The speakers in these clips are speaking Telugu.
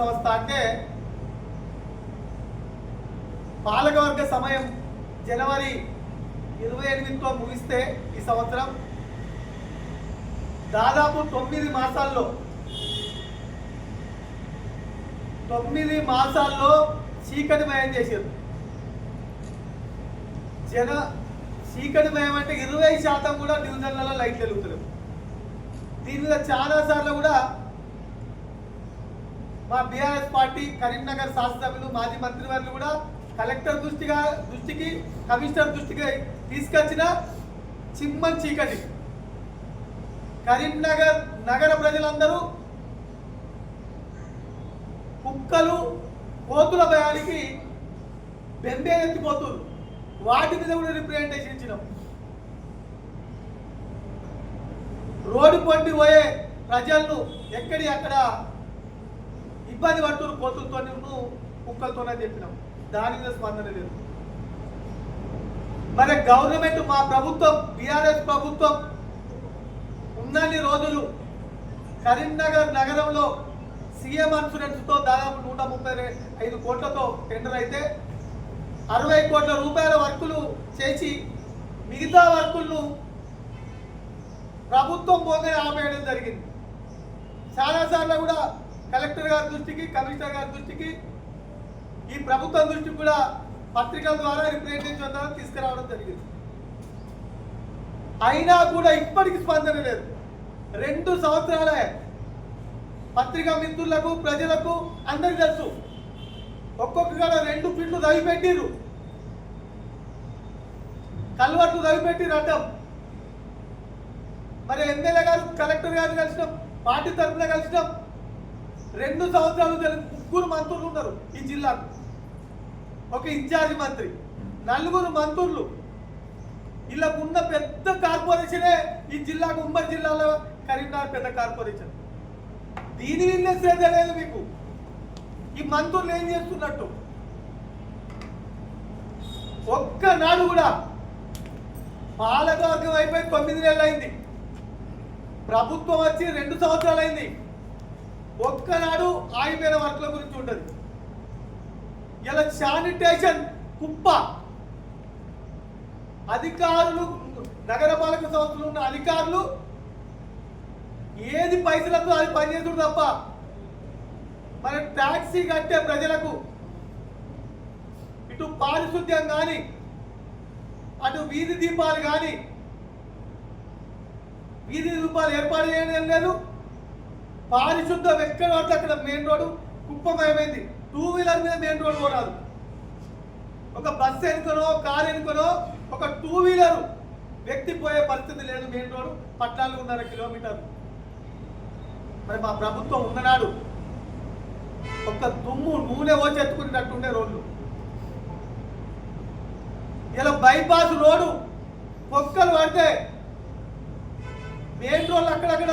సంస్థ అంటే పాలకవర్గ సమయం జనవరి ఇరవై ఎనిమిదితో ముగిస్తే ఈ సంవత్సరం దాదాపు తొమ్మిది మాసాల్లో తొమ్మిది మాసాల్లో చీకటిమయం చేశారు. జన చీకటిమయం అంటే ఇరవై శాతం కూడా డివిజన్లలో లైట్లు వెలుగుతలేవు. దీని చాలాసార్లు చాలా సార్లు కూడా మా బీఆర్ఎస్ పార్టీ కరీంనగర్ శాసనసభ్యులు మాజీ మంత్రివర్యులు కూడా కలెక్టర్ దృష్టిగా దృష్టికి కమిషనర్ దృష్టికి తీసుకొచ్చిన చిమ్మన్ చీకటి. కరీంనగర్ నగర ప్రజలందరూ కుక్కలు కోతుల భయానికి బెంబేలెత్తిపోతున్నారు. వాటి మీద కూడా రిప్రజెంటేషన్ ఇచ్చినాం. రోడ్డు పొంటి పోయే ప్రజలను ఎక్కడి అక్కడ ఇబ్బంది పడుతున్నారు కోతులతో కుక్కలతోనే చెప్పినావు దాని మీద స్పందన లేదు. మరి గవర్నమెంట్ మా ప్రభుత్వం బీఆర్ఎస్ ప్రభుత్వం ఉన్నన్ని రోజులు కరీంనగర్ నగరంలో సీఎం ఇన్సూరెన్స్తో దాదాపు నూట ముప్పై ఐదు కోట్లతో టెండర్ అయితే అరవై కోట్ల రూపాయల వర్కులు చేసి మిగతా వర్కులను ప్రభుత్వం పోతే ఆపేయడం జరిగింది. చాలాసార్లు కూడా కలెక్టర్ గారి దృష్టికి కమిషనర్ గారి దృష్టికి ఈ ప్రభుత్వం దృష్టికి కూడా పత్రికల ద్వారా రిప్రజెంటేషన్ ద్వారా తీసుకురావడం జరిగింది. అయినా కూడా ఇప్పటికి స్పందన లేదు. రెండు సంవత్సరాలే పత్రికా మిత్రులకు ప్రజలకు అందరికి తెలుసు. ఒక్కొక్క రెండు ఫీట్లు దవిపెట్టిరు కల్వర్ట్లు దవిపెట్టిరు అడ్డం. మరి ఎమ్మెల్యే గారు కలెక్టర్ గారు కలిసినాం పార్టీ తరఫున కలిసినాం. రెండు సంవత్సరాలు ముగ్గురు మంత్రులు ఉన్నారు ఈ జిల్లాకు. ఒక ఇన్ఛార్జ్ మంత్రి. నలుగురు మంత్రులు. ఇలా ఉన్న పెద్ద కార్పొరేషనే ఈ జిల్లాకు ఉమ్మడి జిల్లాలో కరీంనగర్ పెద్ద కార్పొరేషన్. దీని మీద శ్రద్ధ లేదు మీకు. ఈ మంత్రులు ఏం చేస్తున్నట్టు? ఒక్కనాడు కూడా పాలకవర్గం అయిపోయి తొమ్మిది నెలలు అయింది ప్రభుత్వం వచ్చి రెండు సంవత్సరాలు అయింది ఒక్కనాడు ఆగిపోయిన వర్కుల గురించి ఉండదు. ఇలా శానిటేషన్ కుప్ప. అధికారులు నగరపాలక సంస్థలు ఉన్న అధికారులు ఏది పైసలతో అది పనిచేస్తుడు తప్ప మన ట్యాక్సీ కట్టే ప్రజలకు ఇటు పారిశుద్ధ్యం కానీ అటు వీధి దీపాలు కానీ వీధి దీపాలు ఏర్పాటు చేయడం లేదు. పారిశుద్ధం ఎక్కడ పడితే అక్కడ మెయిన్ రోడ్డు కుప్పమయమైంది. టూ వీలర్ మీద మెయిన్ రోడ్ పోరాదు. ఒక బస్సు ఎన్నుకనో కారు ఎన్నుకనో ఒక టూ వీలర్ వ్యక్తి పోయే పరిస్థితి లేదు మెయిన్ రోడ్ పద్నాలుగున్నర కిలోమీటర్లు. మరి మా ప్రభుత్వం ఉన్ననాడు ఒక దుమ్ము నూనె ఓచెత్తుకున్నట్టుండే రోడ్లు. ఇలా బైపాస్ రోడ్డు పొక్కలు పడితే మెయిన్ రోడ్లు అక్కడక్కడ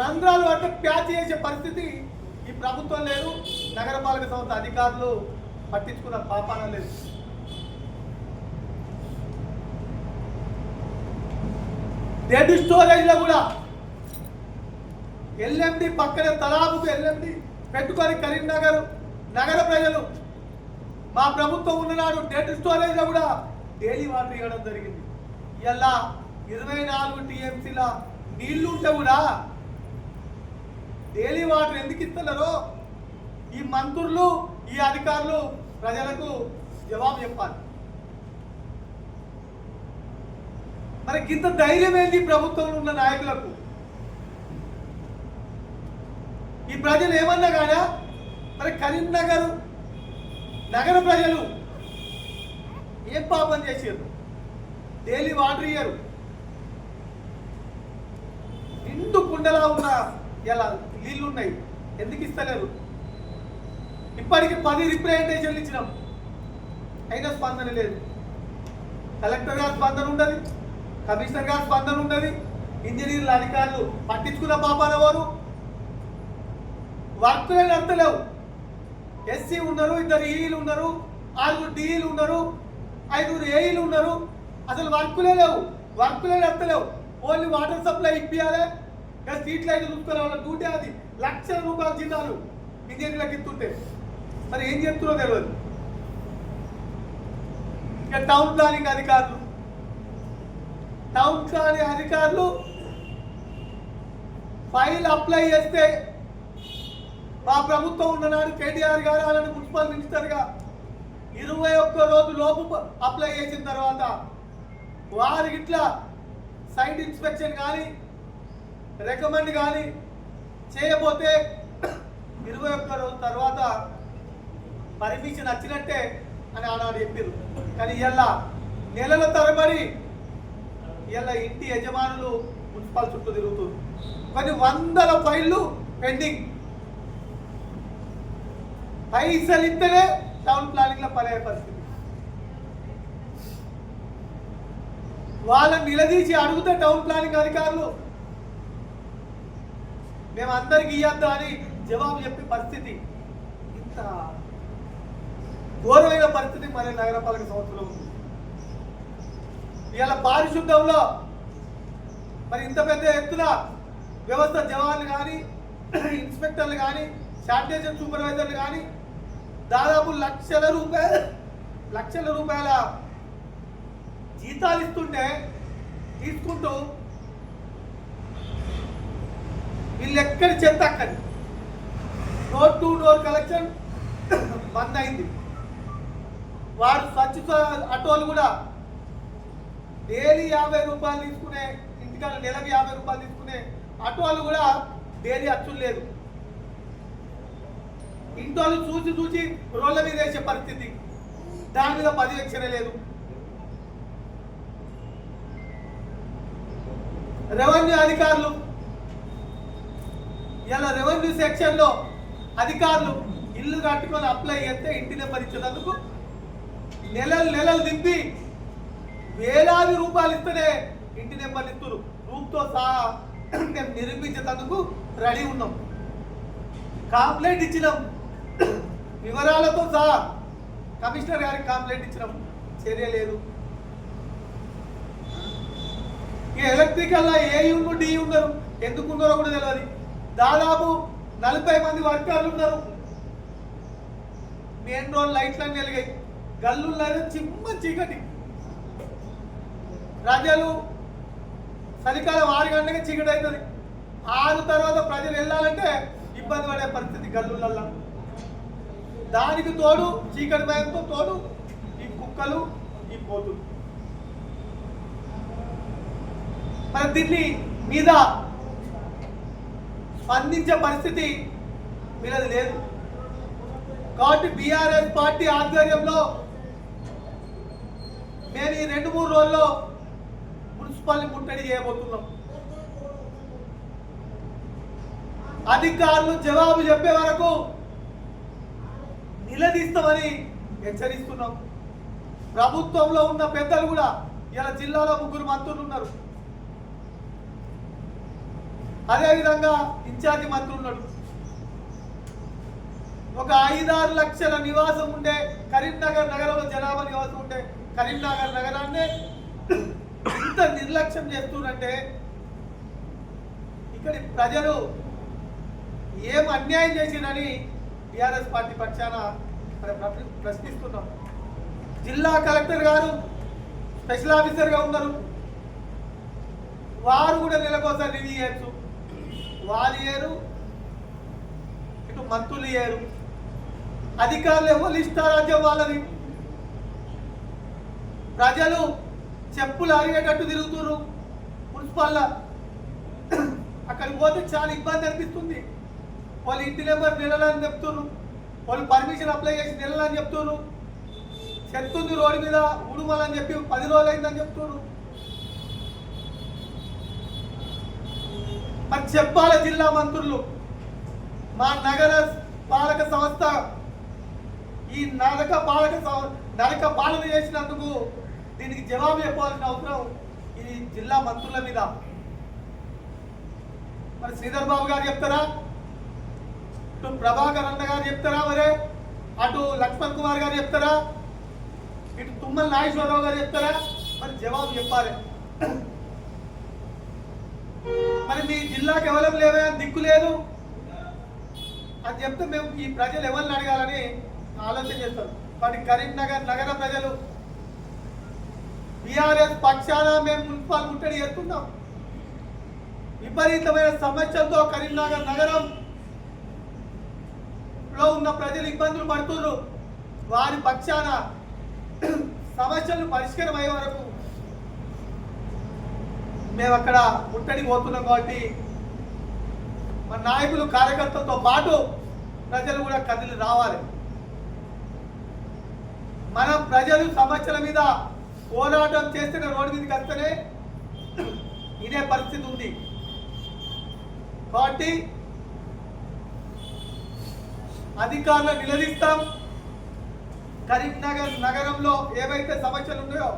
రంధ్రాలు అంటే ప్యాచ్ చేసే పరిస్థితి ఈ ప్రభుత్వం లేదు. నగరపాలక సంస్థ అధికారులు పట్టించుకున్న పాపాన లేదు. డెడ్ స్టోరేజ్లో కూడా ఎల్ఎండి పక్కనే తలాబుకు ఎల్ఎండి పెట్టుకొని కరీంనగర్ నగర ప్రజలు మా ప్రభుత్వం ఉన్ననాడు డెడ్ స్టోరేజ్లో కూడా డైలీ వాటర్ ఇవ్వడం జరిగింది. ఇలా ఇరవై నాలుగు టీఎంసీల నీళ్ళు ఉంటే కూడా డైలీ వాటర్ ఎందుకు ఇస్తున్నారో ఈ మంత్రులు ఈ అధికారులు ప్రజలకు జవాబు చెప్పాలి. మరి ఇంత ధైర్యం ఏంది ప్రభుత్వంలో ఉన్న నాయకులకు? ఈ ప్రజలు ఏమన్నా కాదా? మరి కరీంనగర్ నగర ప్రజలు ఏం పాపం చేసారు డైలీ వాటర్ ఇయ్యరు. నిండు కుండలా ఉన్న ఎలా? నీళ్ళు ఉన్నాయి ఎందుకు ఇస్తలేరు? ఇప్పటికి పది రిప్రజెంటేషన్లు ఇచ్చినాం. అయినా స్పందన లేదు. కలెక్టర్ గారు స్పందన ఉండదు. కమిషనర్ గారు స్పందన ఉండదు. ఇంజనీర్ల అధికారులు పట్టించుకున్న పాపాల వారు. వర్క్లే అంతలేవు ఎస్సీ ఉన్నారు ఇద్దరు ఈలు ఉన్నారు ఆరుగురు డీఈలు ఉన్నారు ఐదుగురు ఏఈలు ఉన్నారు. అసలు వర్కులే లేవు. వర్కులే అంతలేవు ఓన్లీ వాటర్ సప్లై ఇప్పియాలి. స్ట్రీట్ లైట్ చూసుకునే వాళ్ళ డ్యూటీ అది. లక్షల రూపాయల జీతాలు ఇంజనీర్లకు ఇస్తుంటే. మరి ఏం చెప్తున్నా తెలియదు ఇక టౌన్ ప్లానింగ్ అధికారులు. టౌన్ ప్లానింగ్ అధికారులు ఫైల్ అప్లై చేస్తే మా ప్రభుత్వం ఉన్ననాడు కేటీఆర్ గారు అలాంటి మున్సిపల్ మినిస్టర్గా ఇరవై ఒక్క రోజు లోపు అప్లై చేసిన తర్వాత వారికి ఇట్లా సైట్ ఇన్స్పెక్షన్ కానీ రికమెండ్ కానీ చేయబోతే ఇరవై ఒక్క రోజు తర్వాత పర్మిషన్ వచ్చినట్టే అని ఆనాడు చెప్పారు కానీ ఇలా నెలల తరబడి ఇలా ఇంటి యజమానులు మున్సిపల్ చుట్టూ తిరుగుతున్నారు కొన్ని వందల ఫైళ్ళు పెండింగ్. పైసలు ఇస్తేనే టౌన్ ప్లానింగ్లో పడే పరిస్థితి. వాళ్ళని నిలదీసి అడుగుతే టౌన్ ప్లానింగ్ అధికారులు మేము అందరికి ఇవ్వద్దా అని జవాబు చెప్పే పరిస్థితి. ఇంత ఘోరమైన పరిస్థితి మరి నగరపాలక సంస్థలో ఉంది. ఇవాళ పారిశుద్ధంలో మరి ఇంత పెద్ద ఎత్తున వ్యవస్థ జవాన్లు కానీ ఇన్స్పెక్టర్లు కానీ శానిటేషన్ సూపర్వైజర్లు కానీ దాదాపు లక్షల రూపాయల లక్షల రూపాయల జీతాలు ఇస్తుంటే తీసుకుంటూ వీళ్ళు ఎక్కడి చెత్త అక్కడి? డోర్ టు డోర్ కలెక్షన్ బంద్ అయింది. వారు స్వచ్ఛ ఆటోలు కూడా డైలీ యాభై రూపాయలు తీసుకునే ఇంటికాడ నెలకు యాభై రూపాయలు తీసుకునే ఆటోలు కూడా డైలీ అచ్చులు లేదు ఇంటోళ్ళు చూసి చూసి రోడ్ల మీద వేసే పరిస్థితి. దాని మీద పర్యవేక్షణ లేదు. రెవెన్యూ అధికారులు ఇలా రెవెన్యూ సెక్షన్లో అధికారులు ఇల్లు కట్టుకొని అప్లై చేస్తే ఇంటి నెంబర్ ఇచ్చేందుకు నెలలు నెలలు దింపి వేలాది రూపాయలు ఇస్తేనే ఇంటి నెంబర్ ఇస్తున్నారు రూప్తో సహా మేము నిరూపించేందుకు రెడీ ఉన్నాం. కాంప్లైంట్ ఇచ్చినాం. వివరాలతో సహా కమిషనర్ గారికి కాంప్లైంట్ ఇచ్చినాం. చర్య లేదు. ఇక ఎలక్ట్రికల్ ఏ ఉన్న డి ఉన్నారు ఎందుకు ఉన్నారో కూడా తెలియదు దాదాపు నలభై మంది వర్కర్లు ఉన్నారు. Main road లైట్లన్నీ వెలిగాయి. గల్లుల్లో చిమ్మ చీకటి. ప్రజలు చలికాలం ఆరు గంటలకి చీకటి అవుతుంది. ఆరు తర్వాత ప్రజలు వెళ్ళాలంటే ఇబ్బంది పడే పరిస్థితి గల్లులల్లో. దానికి తోడు చీకటి భయంతో తోడు ఈ కుక్కలు ఈ పోతులు. మరి దీన్ని మీద స్పందించే పరిస్థితి మీరది లేదు. కాబట్టి బీఆర్ఎస్ పార్టీ ఆధ్వర్యంలో మేము ఈ రెండు మూడు రోజుల్లో మున్సిపల్ ముట్టడి చేయబోతున్నాం. అధికారులు జవాబు చెప్పే వరకు నిలదీస్తామని హెచ్చరిస్తున్నాం. ప్రభుత్వంలో ఉన్న పెద్దలు కూడా ఇలా జిల్లాలో ముగ్గురు మంత్రులు ఉన్నారు. అదేవిధంగా ఇన్ఛార్జి మంత్రి ఉన్నాడు. ఒక ఐదారు లక్షల నివాసం ఉండే కరీంనగర్ నగరంలో జనాభా నివాసం ఉండే కరీంనగర్ నగరాన్ని ఇంత నిర్లక్ష్యం చేస్తున్నంటే ఇక్కడి ప్రజలు ఏం అన్యాయం చేసిందని టీఆర్ఎస్ పార్టీ పక్షాన ప్ర- ప్రశ్నిస్తున్నాం. జిల్లా కలెక్టర్ గారు స్పెషల్ ఆఫీసర్గా ఉన్నారు. వారు కూడా నెలకోసారి రివ్యూ చేయొచ్చు. వాలియరు ఇయ్యరు ఇటు మంత్రులు ఇయ్యరు అధికారులు ఎవరు ఇష్టారాజ్యం వాళ్ళని? ప్రజలు చెప్పులు అరిగేటట్టు తిరుగుతున్నారు మున్సిపల్ అక్కడికి పోతే చాలా ఇబ్బంది అనిపిస్తుంది. వాళ్ళు ఇంటి నెంబర్ నెలలని చెప్తున్నారు వాళ్ళు పర్మిషన్ అప్లై చేసి నెలలని చెప్తున్నారు చెప్తుంది రోడ్డు మీద ఉడుమలని చెప్పి పది రోజులు అయిందని చెప్తున్నారు మరి చెప్పాలి జిల్లా మంత్రులు. మా నగర పాలక సంస్థ ఈ నరక పాలక సం- నరక పాలన చేసినందుకు దీనికి జవాబు చెప్పాల్సిన అవసరం ఈ జిల్లా మంత్రుల మీద. మరి శ్రీధర్ బాబు గారు చెప్తారా? ఇటు ప్రభాకర్ అన్న గారు చెప్తారా మరే? అటు లక్ష్మణ్ కుమార్ గారు చెప్తారా? ఇటు తుమ్మల నాగేశ్వరరావు గారు చెప్తారా? మరి జవాబు చెప్పాలి. మరి మీ జిల్లాకి ఎవరం లేవే దిక్కు లేదు. అని చెప్తే మేము ఈ ప్రజలు ఎవరిని అడగాలని ఆలోచన చేస్తాం. మరి కరీంనగర్ నగర ప్రజలు బీఆర్ఎస్ పక్షాన మేము మున్సిపాల్ ముట్టడి చేస్తున్నాం. విపరీతమైన సమస్యలతో కరీంనగర్ నగరం లో ఉన్న ప్రజలు ఇబ్బందులు పడుతున్నారు. వారి పక్షాన సమస్యలు పరిష్కారం అయ్యే వరకు మేము అక్కడ ముట్టడికి పోతున్నాం కాబట్టి మన నాయకులు కార్యకర్తలతో పాటు ప్రజలు కూడా కదిలి రావాలి. మనం ప్రజలు సమస్యల మీద పోరాటం చేస్తున్న రోడ్డు మీదకి వస్తేనే ఇదే పరిస్థితి ఉంది. కాబట్టి అధికారులు నిలదీస్తాం. కరీంనగర్ నగరంలో ఏవైతే సమస్యలు ఉన్నాయో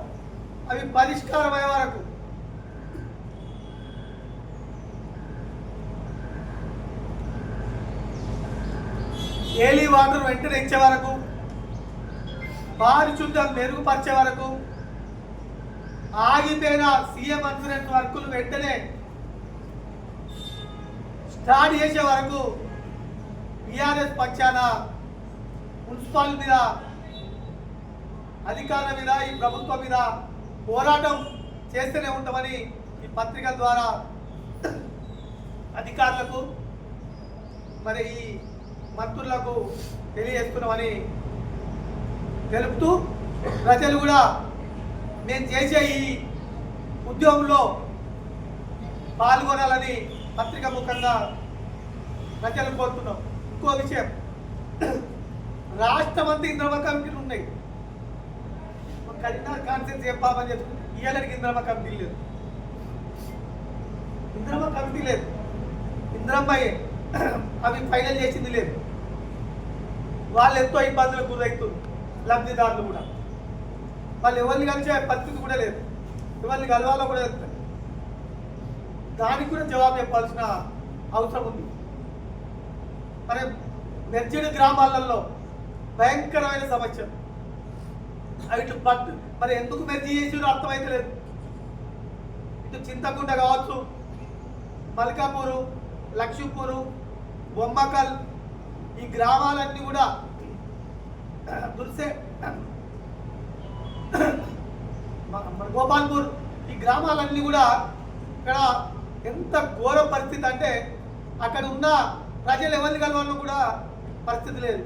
అవి పరిష్కారం అయ్యే వరకు ఏలీ వాటర్ వెంటనే ఇచ్చే వరకు పారిశుద్ధ్యం మెరుగుపరిచే వరకు ఆగిపోయిన సీఎం ఇన్సూరెన్స్ వర్కులు వెంటనే స్టార్ట్ చేసే వరకు టీఆర్ఎస్ పక్షాన మున్సిపల్ మీద అధికారుల మీద ఈ ప్రభుత్వం మీద పోరాటం చేస్తూనే ఉంటామని ఈ పత్రికల ద్వారా అధికారులకు మరి ఈ మంత్రులకు తెలియజేస్తున్నామని తెలుపుతూ ప్రజలు కూడా నేను చేసే ఈ ఉద్యోగంలో పాల్గొనాలని పత్రిక ముఖంగా ప్రజలు కోరుతున్నాం. ఇంకో విషయం రాష్ట్రమంతా ఇంద్రమ కమిటీలు ఉన్నాయి. ఒక కరీంనగర్ కాన్సెన్స్ చెప్పామని చెప్పి ఇయ్యాలకి ఇంద్రమ కమిటీ లేదు. ఇంద్రమ కమిటీ లేదు. ఇంద్రమ్మ అవి ఫైనల్ చేసింది లేదు. వాళ్ళు ఎంతో ఇబ్బందులకు గురవుతుంది లబ్ధిదారులు కూడా. వాళ్ళు ఎవరిని కలిసే పరిస్థితి కూడా లేదు. ఎవరిని కలవాలో కూడా చెప్తారు దానికి కూడా జవాబు చెప్పాల్సిన అవసరం ఉంది. మరి నిర్జన గ్రామాలలో భయంకరమైన సమస్య. ఇటు బట్ మరి ఎందుకు మెర్జీ చేసిరో అర్థమైతలేదు ఇటు చింతకుంట కావచ్చు మల్కాపూరు లక్ష్మీపూరు బొమ్మకల్ ఈ గ్రామాలన్నీ కూడా దుర్సే. మన గోపాల్పూర్ ఈ గ్రామాలన్నీ కూడా ఇక్కడ ఎంత ఘోర పరిస్థితి అంటే అక్కడ ఉన్న ప్రజలు ఎవరిని కలవాలో కూడా పరిస్థితి లేదు.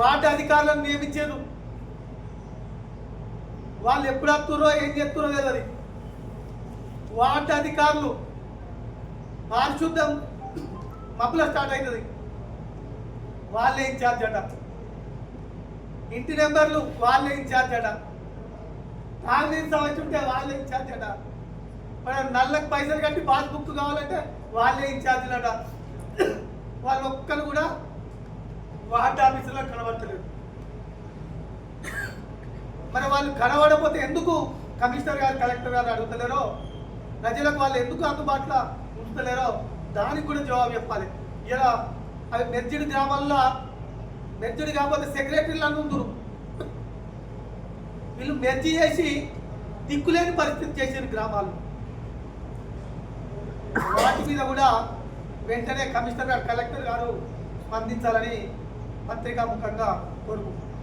వాటి అధికారులను నియమించారు వాళ్ళు ఎప్పుడు వస్తుర్రో ఏం చేస్తున్నారో లేదు అది వాటి అధికారులు పారిశుద్ధం మబ్బుల స్టార్ట్ అవుతుంది. వాళ్ళే ఇన్ఛార్జ్ అట. ఇంటి నెంబర్లు వాళ్ళే ఇన్ఛార్జ్ అట. తాగునీరు సమస్య ఉంటే వాళ్ళే ఇన్ఛార్జ్ అట. మన నల్లకు పైసలు కట్టి పాస్బుక్ కావాలంటే వాళ్ళే ఇన్ఛార్జ్ అట. వాళ్ళు ఒక్కరు కూడా వార్డ్ ఆఫీసులో కనబడతలేదు మరి వాళ్ళు కనబడకపోతే ఎందుకు కమిషనర్ గారు కలెక్టర్ గారు అడుగుతలేరో? ప్రజలకు వాళ్ళు ఎందుకు అందుబాటులో ఉంచుతలేరో దానికి కూడా జవాబు చెప్పాలి. ఇలా అవి మెర్జిడ్ గ్రామాల్లో మెర్జిడ్ కాకపోతే సెక్రటరీలు అని వీళ్ళు మెర్జి చేసి దిక్కులేని పరిస్థితి చేసిన గ్రామాలు. వాటి మీద కూడా వెంటనే కమిషనర్ గారు కలెక్టర్ గారు స్పందించాలని పత్రికా ముఖంగా కోరుకుంటున్నాను.